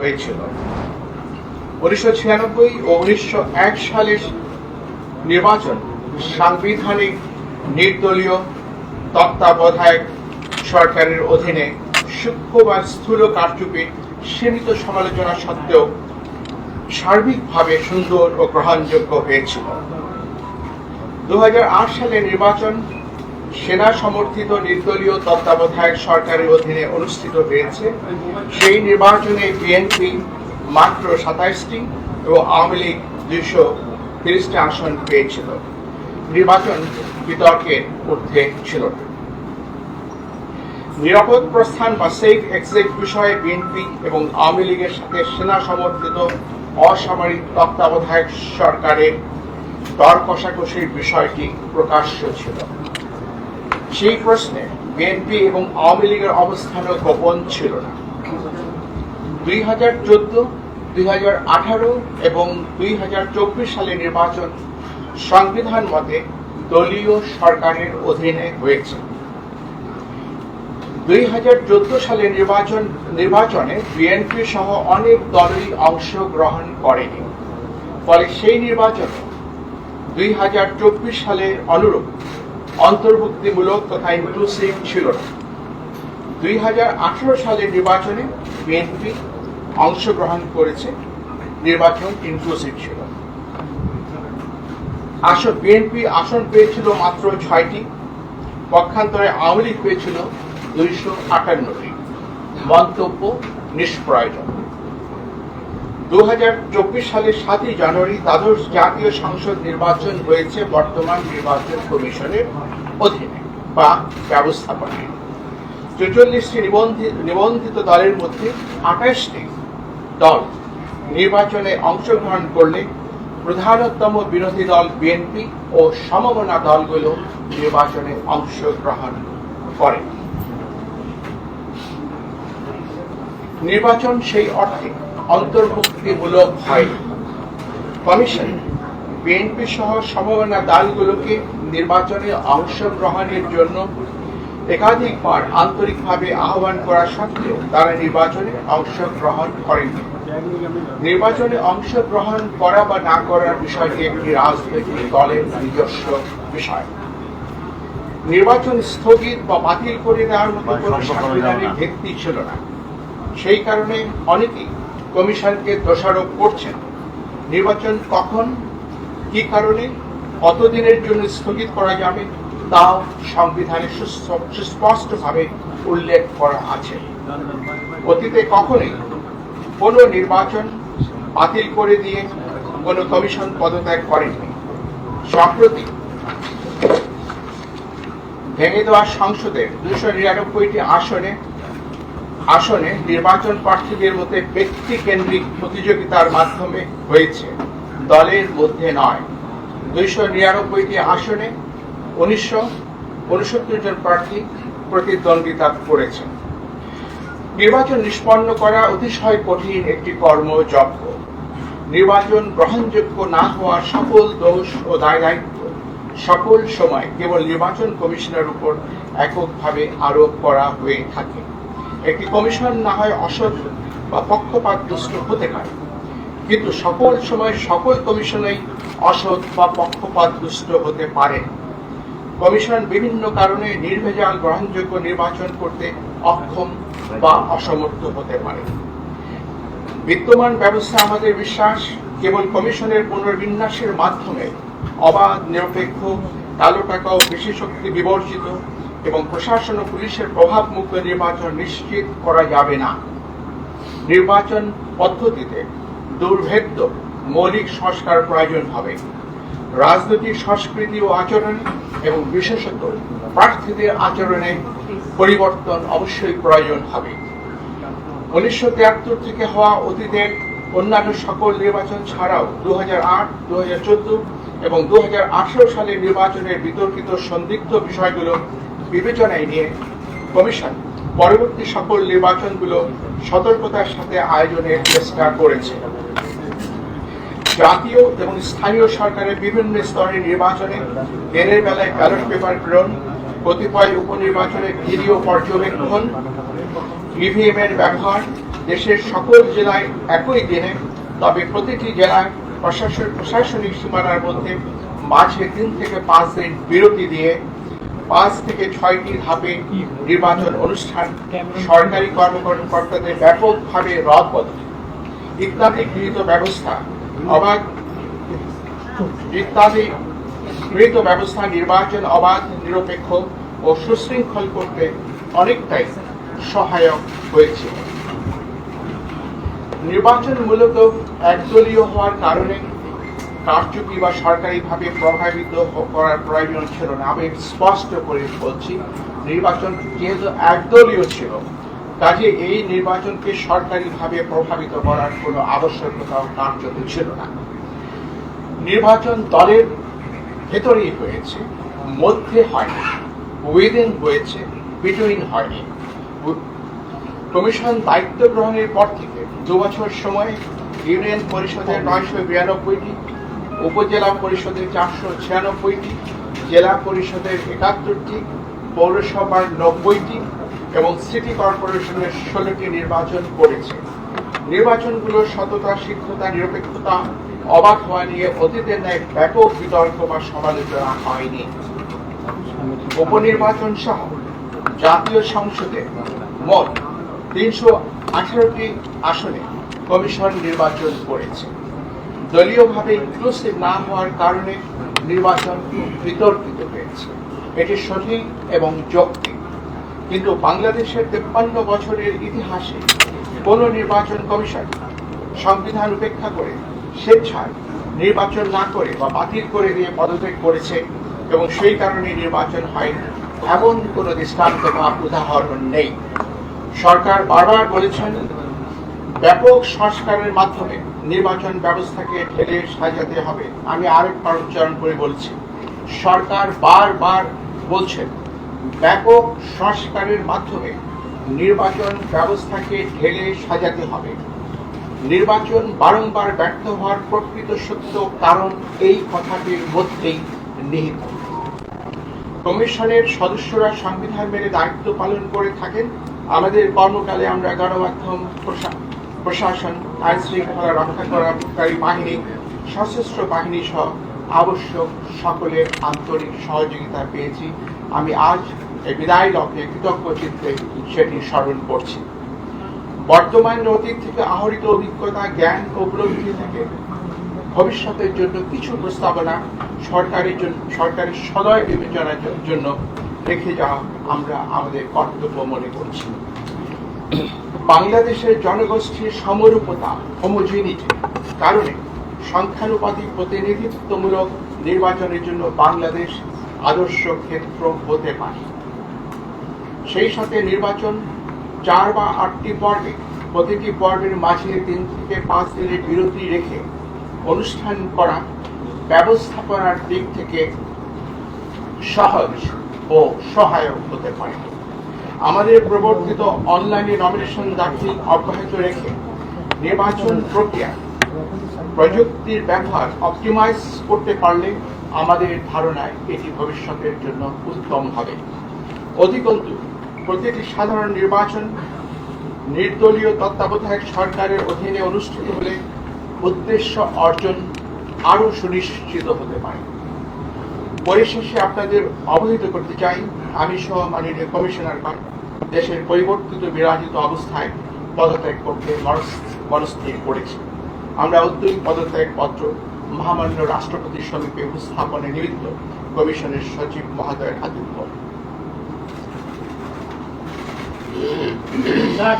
হয়েছিল। উনিশশো ছিয়ানব্বই ও উনিশশো এক সালের নির্বাচন সাংবিধানিক নির্দলীয় তত্ত্বাবধায়ক সরকারের অধীনে সূক্ষ্ম বা স্থূল কারচুপির সীমিত সমালোচনা সত্ত্বেও সার্বিকভাবে সুন্দর ও গ্রহণযোগ্য হয়েছিল। দু সালের নির্বাচন সেনা সমর্থিত নির্দলীয় তত্ত্বাবধায়ক সরকারের অধীনে অনুষ্ঠিত হয়েছে। সেই নির্বাচনে বিএনপি মাত্র সাতাইশটি এবং আওয়ামী লীগ দুইশো তিরিশটি আসন পেয়েছিল। নির্বাচন বিতর্কের ঊর্ধ্বে ছিল। নিরাপদ প্রস্থান বা সেফ এক্সিট বিষয়ে বিএনপি এবং আওয়ামী লীগের সাথে সেনা সমর্থিত অসামরিক তত্ত্বাবধায়ক সরকারের দর কষাকষির বিষয়টি প্রকাশ্য ছিল। সেই প্রশ্নে বিএনপি এবং আওয়ামী লীগের অবস্থানও গোপন ছিল না। দুই হাজার চোদ্দ, দুই হাজার আঠারো এবং দুই হাজার চব্বিশ সালে নির্বাচন সংবিধান মতে দলীয় সরকারের অধীনে হয়েছে। দুই হাজার চোদ্দ সালে নির্বাচন, নির্বাচনে বিএনপি সহ অনেক দলই অংশগ্রহণ করেনি। ফলে সেই নির্বাচনে দুই হাজার চব্বিশ সালের অনুরূপ অন্তর্ভুক্তিমূলক তথা ইনক্লুসিভ ছিল না। দুই হাজার আঠারো সালের নির্বাচনে বিএনপি অংশগ্রহণ করেছে, নির্বাচন ইনক্লুসিভ ছিল। আসন বিএনপি আসন পেয়েছিল মাত্র ছয়টি, পক্ষান্তরে আওয়ামী লীগ পেয়েছিল দুইশো আটান্নটি। মন্তব্য নিষ্প্রয়োজন। দু হাজার চব্বিশ সালের সাতই জানুয়ারি দ্বাদশ জাতীয় সংসদ নির্বাচন হয়েছে বর্তমান নির্বাচন কমিশনের অধীনে বা ব্যবস্থাপনায়। চৌচল্লিশটি নিবন্ধিত দলের মধ্যে আঠাশটি দল নির্বাচনে অংশগ্রহণ করলে প্রধানতম বিরোধী দল বিএনপি ও সমমনা দলগুলো নির্বাচনে অংশগ্রহণ করে। নির্বাচন সেই অর্থে অন্তর্ভুক্তিমূলক হয়। কমিশন বিএনপি সহ সমমনা দলগুলোকে নির্বাচনে অংশগ্রহণের জন্য একাধিকবার আন্তরিকভাবে আহ্বান করা সত্ত্বেও তারা নির্বাচনে অংশগ্রহণ করেনি। নির্বাচনে অংশগ্রহণ করা বা না করার বিষয়টি একটি রাজনৈতিক দলের নিজস্ব বিষয়। নির্বাচন স্থগিত বা বাতিল করে দেওয়ার মতো কোনো সাংবিধানিক ভিত্তি ছিল না। সেই কারণে অনেকেই কমিশনকে দোষারোপ করছেন। নির্বাচন কখন, কি কারণে, কতদিনের জন্য স্থগিত করা যাবে, তাও সংবিধানে সুস্প- সুস্পষ্টভাবে উল্লেখ করা আছে। অতীতে কখনোই কোনো নির্বাচন বাতিল করে দিয়ে কোনো কমিশন পদত্যাগ করেনি সম্প্রতি ভেঙে দেওয়া সংসদের দুশো নিরানব্বইটি আসনে আসনে নির্বাচন প্রার্থীদের মধ্যে ব্যক্তি কেন্দ্রিক প্রতিযোগিতার মাধ্যমে হয়েছে। দলের মধ্যে নয়। দুইশো নিরানব্বইটি আসনে উনিশশো উনসত্তর জন প্রার্থী প্রতিদ্বন্দ্বিতা করেছেন নির্বাচন নিষ্পন্ন করা অতিশয় কঠিন একটি কর্মযজ্ঞ। নির্বাচন গ্রহণযোগ্য না হওয়ার সকল দোষ ও দায় দায়িত্ব সকল সময় কেবল নির্বাচন কমিশনের উপর এককভাবে আরোপ করা হয়ে থাকে। একটি কমিশন না হয় অসৎ বা পক্ষপাত দুষ্ট হতে পারে। কিন্তু সকল সময় সকল কমিশনেই অসৎ বা পক্ষপাত দুষ্ট হতে পারে। কমিশন বিভিন্ন কারণে নির্ভেজাল গ্রহণযোগ্য নির্বাচন করতে অক্ষম বা অসমর্থ হতে পারে। বিদ্যমান ব্যবস্থা আমাদের বিশ্বাস, কেবল কমিশনের পুনর্বিন্যাসের মাধ্যমে অবাধ, নিরপেক্ষ, কালো টাকা ও বেশি শক্তি বিবর্জিত এবং প্রশাসন ও পুলিশের প্রভাব মুক্ত নির্বাচন নিশ্চিত করা যাবে না। নির্বাচন পদ্ধতিতে দুর্ভেদ্য মৌলিক সংস্কার প্রয়োজন হবে। রাজনৈতিক সংস্কৃতি ও আচরণ এবং বিশেষত প্রার্থীদের আচরণে পরিবর্তন অবশ্যই প্রয়োজন হবে। উনিশশো তিয়াত্তর থেকে হওয়া অতীতের অন্যান্য সকল নির্বাচন ছাড়াও দু হাজার আট দু এবং দু হাজার আঠারো সালের নির্বাচনের বিতর্কিত সন্দিগ্ধ বিষয়গুলো বিবেচনায় নিয়ে কমিশন পরবর্তী সকল নির্বাচনগুলো সতর্কতার সাথে আয়োজনের চেষ্টা করেছে। জাতীয় এবং স্থানীয় সরকারের বিভিন্ন স্তরের নির্বাচনে দিনের বেলায় ব্যালট পেপার প্রেরণ, কতিপয় উপনির্বাচনে ভিডিও পর্যবেক্ষণ ইভিএম এর ব্যবহার, দেশের সকল জেলায় একই দিনে, তবে প্রতিটি জেলায় প্রশাসন প্রশাসনিক সীমানার মধ্যে মাঝে তিন থেকে পাঁচ দিন বিরতি দিয়ে পাঁচ থেকে ছয়টি ধাপে নির্বাচন অনুষ্ঠান। সরকারি কর্মকর্তাদের ব্যাপকভাবে রদবদল ইত্যাদি গৃহীত ব্যবস্থা অবাধ ইত্যাদি গৃহীত ব্যবস্থা নির্বাচন অবাধ, নিরপেক্ষ ও সুশৃঙ্খল করতে অনেকটাই সহায়ক হয়েছে। নির্বাচন মূলত একদলীয় হওয়ার কারণে কারচুপি বা সরকারিভাবে প্রভাবিত করার প্রয়োজন ছিল না। আমি স্পষ্ট করে বলছি, নির্বাচন যেহেতু একদলীয় ছিল, কাজে এই নির্বাচনকে সরকারিভাবে প্রভাবিত করার কোনো আবশ্যকতা কার্যত ছিল না। নির্বাচন দলের ভেতরেই হয়েছে, মধ্যে হয়নি উইদিন হয়েছে বিটুইন হয়নি। কমিশন দায়িত্ব গ্রহণের পর থেকে দু বছর সময় ইউনিয়ন পরিষদের নয়শো বিরানব্বইটি উপজেলা পরিষদের চারশো ছিয়ানব্বইটি, জেলা পরিষদের একাত্তরটি, পৌরসভার নব্বইটি এবং সিটি কর্পোরেশনের ষোলোটি নির্বাচন করেছে। নির্বাচনগুলোর সততা, শিক্ষতা, নিরপেক্ষতা, অবাক হওয়া নিয়ে অতীতের ন্যায় ব্যাপক বিতর্ক বা সমালোচনা হয়নি। উপনির্বাচন সহ জাতীয় সংসদে মোট তিনশো আঠারোটি আসনে কমিশন নির্বাচন করেছে। দলীয়ভাবে ইনক্লুসিভ না হওয়ার কারণে নির্বাচন বিতর্কিত হয়েছে। এটি সঠিক এবং যৌক্তিক। কিন্তু বাংলাদেশের তেপ্পান্ন বছরের ইতিহাসে কোনো নির্বাচন কমিশন সংবিধান উপেক্ষা করে স্বেচ্ছায় নির্বাচন না করে বা বাতিল করে দিয়ে পদত্যাগ করেছে এবং সেই কারণে নির্বাচন হয়নি এমন কোনো দৃষ্টান্ত বা উদাহরণ নেই। সরকার বারবার বলেছেন, ব্যাপক সংস্কারের মাধ্যমে নির্বাচন ব্যবস্থাকে ঢেলে সাজাতে হবে। আমি আরেকবার উচ্চারণ করে বলছি। সরকার বারবার বলছেন ব্যাপক সংস্কারের মাধ্যমে নির্বাচন ব্যবস্থাকে ঢেলে সাজাতে হবে। নির্বাচন বারংবার ব্যর্থ হওয়ার প্রকৃত সত্য কারণ এই কথাটির মধ্যেই নিহিত। কমিশনের সদস্যরা সংবিধান মেনে দায়িত্ব পালন করে থাকেন। আমাদের কর্মকালে আমরা গণমাধ্যম প্রশা- প্রশাসন আইন শৃঙ্খলা রক্ষা করাকারী বাহিনী, সশস্ত্র বাহিনী সহ আবশ্যক সকলের আন্তরিক সহযোগিতা পেয়েছি। আমি আজ এই বিদায় লগ্নে কৃতজ্ঞ চিত্তে সেটি স্মরণ করছি। বর্তমান অতীত থেকে আহরিত অভিজ্ঞতা, জ্ঞান ও উপলব্ধি থেকে ভবিষ্যতের জন্য কিছু প্রস্তাবনা সরকারের জন্য, সরকারের সদয় বিবেচনার জন্য রেখে যাওয়া আমরা আমাদের কর্তব্য মনে করছি। বাংলাদেশের জনগোষ্ঠীর সমরূপতা হোমোজিনিটি কারণে সংখ্যানুপাতিক প্রতিনিধিত্বমূলক নির্বাচনের জন্য বাংলাদেশ আদর্শ ক্ষেত্র হতে পারে। সেই সাথে নির্বাচন চার বা আটটি পর্বে, প্রতিটি পর্বের মাঝে তিন থেকে পাঁচ দিনের বিরতি রেখে অনুষ্ঠান করা, ব্যবস্থাপনার দিক থেকে সহজ ও সহায়ক হতে পারে। আমাদের প্রবর্তিত অনলাইনে নমিনেশন দাখিল অব্যাহত রেখে নির্বাচন প্রক্রিয়া, প্রযুক্তির ব্যবহার অপটিমাইজ করতে পারলে আমাদের ধারণায় এটি ভবিষ্যতের জন্য উত্তম হবে। অধিকন্তু প্রতিটি সাধারণ নির্বাচন নির্দলীয় তত্ত্বাবধায়ক সরকারের অধীনে অনুষ্ঠিত হলে উদ্দেশ্য অর্জন আরও সুনিশ্চিত হতে পারে। পরিশেষে আপনাদের অবহিত করতে চাই। আমি সহ মাননীয় কমিশনারগণ দেশের পরিবর্তিত বিরাজিত অবস্থায় পদত্যাগ করতে মনস- মনস্থির করেছি। আমরা উদ্যোগী পদত্যাগ পত্র মহামান্য রাষ্ট্রপতির সমীপে উপস্থাপনে নিমিত্ত কমিশনের সচিব মহোদয়ের হাতে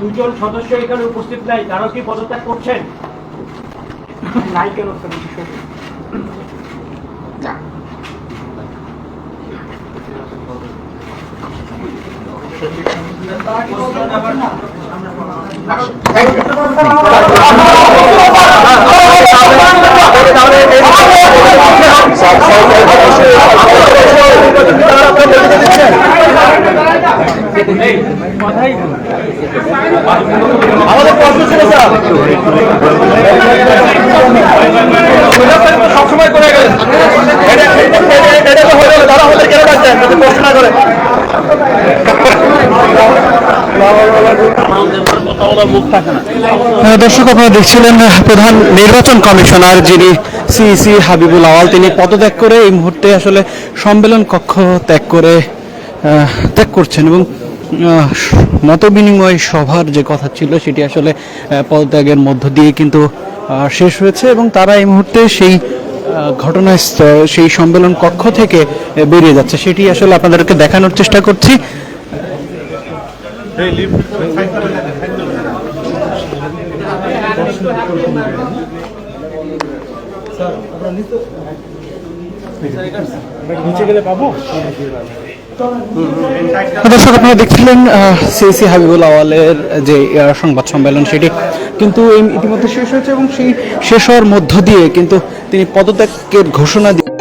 দুজন সদস্য এখানে উপস্থিত নাই তারা কি পদত্যাগ করছেন? নাই কেন Thank you. এই, কথাই আমাদের প্রশ্ন ছিল স্যার সবসময় করে গেলেন এটা এটা- এটা তো হয়ে গেল তারা হলে কেন ডাকছেন যদি প্রশ্ন না করে হ্যাঁ, দর্শক, আপনারা দেখছিলেন প্রধান নির্বাচন কমিশনার যিনি সিইসি হাবিবুল আওয়াল, তিনি পদত্যাগ করে এই মুহূর্তে আসলে সম্মেলন কক্ষ ত্যাগ করে ত্যাগ করছেন এবং মত বিনিময় সভার যে কথা ছিল, সেটি আসলে পদত্যাগের মধ্য দিয়ে কিন্তু শেষ হয়েছে এবং তারা এই মুহূর্তে সেই ঘটনাস্থল সেই সম্মেলন কক্ষ থেকে বেরিয়ে যাচ্ছে। সেটি আসলে আপনাদেরকে দেখানোর চেষ্টা করছি। দর্শক আপনারা দেখছিলেন সিএসি হাবিবুল আওয়ালের যে সংবাদ সম্মেলন সেটি কিন্তু এই ইতিমধ্যে শেষ হয়েছে এবং সেই শেষ হওয়ার মধ্য দিয়ে কিন্তু তিনি পদত্যাগের ঘোষণা দিয়ে